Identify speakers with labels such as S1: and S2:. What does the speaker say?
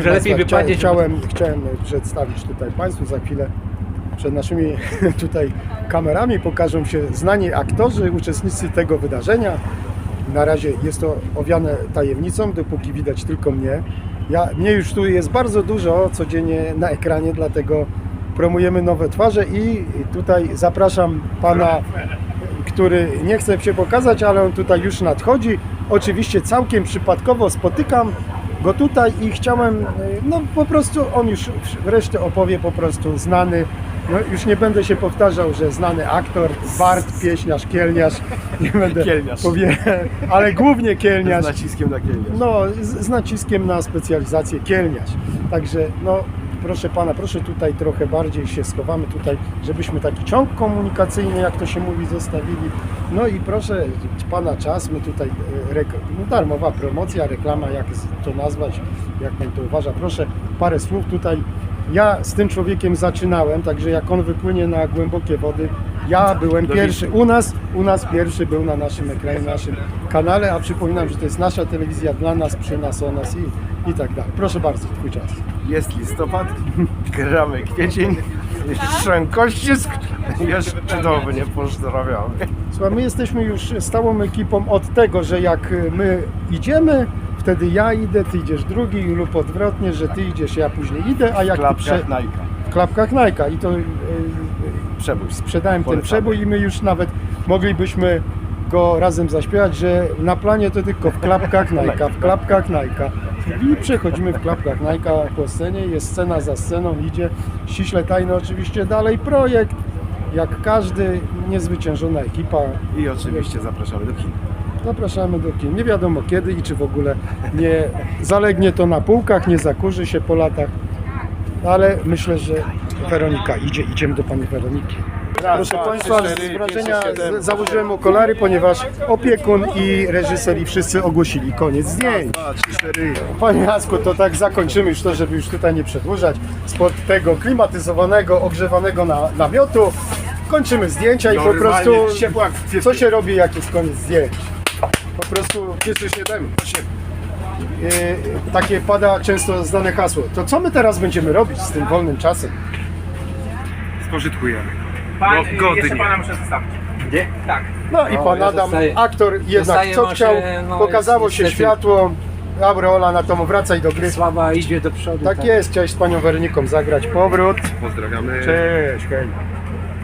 S1: Może lepiej
S2: Państwa,
S1: wypadnie,
S2: chciałem, chciałem przedstawić tutaj Państwu za chwilę przed naszymi tutaj kamerami pokażą się znani aktorzy, uczestnicy tego wydarzenia. Na razie jest to owiane tajemnicą, dopóki widać tylko mnie. Ja, mnie już tu jest bardzo dużo codziennie na ekranie, dlatego promujemy nowe twarze i tutaj zapraszam pana, który nie chce się pokazać, ale on tutaj już nadchodzi. Oczywiście całkiem przypadkowo spotykam go tutaj i chciałem, e, no po prostu on już resztę opowie po prostu znany. No, już nie będę się powtarzał, że znany aktor, Bart, pieśniarz, kielniarz. Nie będę
S3: Kielniarz.
S2: Powie, ale głównie kielniarz.
S3: Z naciskiem na kielniarz.
S2: No, z, z naciskiem na specjalizację kielniarz. Także, no, proszę pana, proszę tutaj trochę bardziej się schowamy tutaj, żebyśmy taki ciąg komunikacyjny, jak to się mówi, zostawili. No i proszę pana czas, my tutaj, e, no, darmowa promocja, reklama, jak to nazwać, jak pan to uważa. Proszę parę słów tutaj. Ja z tym człowiekiem zaczynałem, także jak on wypłynie na głębokie wody, ja byłem pierwszy. U nas, u nas pierwszy był na naszym ekranie, na naszym kanale, a przypominam, że to jest nasza telewizja dla nas, przy nas, o nas i, i tak dalej. Proszę bardzo, twój czas.
S3: Jest listopad, gramy kwiecień, szczękościsk, jeszcze doby nie pozdrawiamy.
S2: Słuchaj, my jesteśmy już stałą ekipą od tego, że jak my idziemy, wtedy ja idę, ty idziesz drugi lub odwrotnie, że ty idziesz, ja później idę, a jak ty
S3: Klapka
S2: prze...
S3: Nike.
S2: w klapkach Nike i to yy,
S3: Przebój.
S2: sprzedałem ten
S3: Polecamy.
S2: przebój i my już nawet moglibyśmy go razem zaśpiewać, że na planie to tylko w klapkach Nike, w klapkach Nike. I przechodzimy w klapkach Nike po scenie, jest scena za sceną, idzie ściśle tajny oczywiście dalej projekt, jak każdy, niezwyciężona ekipa.
S3: I oczywiście zapraszamy do kin.
S2: Zapraszamy do kin. Nie wiadomo kiedy i czy w ogóle nie zalegnie to na półkach, nie zakurzy się po latach, ale myślę, że Weronika idzie, idziemy do pani Weroniki. Proszę
S3: dwa,
S2: Państwa,
S3: trzy,
S2: z wrażenia założyłem okulary, ponieważ opiekun i reżyser i wszyscy ogłosili koniec zdjęć. Panie Jasku, to tak zakończymy już to, żeby już tutaj nie przedłużać. Spod tego klimatyzowanego, ogrzewanego na, namiotu kończymy zdjęcia i po prostu co się robi, jak jest koniec zdjęć? Po prostu
S3: Cieszę się tym. Osiem.
S2: e, takie pada często znane hasło. To co my teraz będziemy robić z tym wolnym czasem?
S3: Spożytkujemy.
S4: Pan,
S3: No,
S4: y,
S3: godnie.
S4: jeszcze pana muszę zostawić.
S3: Nie?
S4: Tak.
S2: No i
S1: No,
S2: pan
S1: ja
S2: Adam,
S1: zostaję-
S2: aktor jednak
S1: zostaję
S2: co
S1: może,
S2: chciał,
S1: no,
S2: pokazało
S1: jest
S2: się
S1: niestety-
S2: światło, Aureola na to wracaj do gry.
S1: Sława idzie do przodu.
S2: Tak jest, chciałeś z panią Weroniką zagrać powrót.
S3: Pozdrawiamy.
S2: Cześć, hej.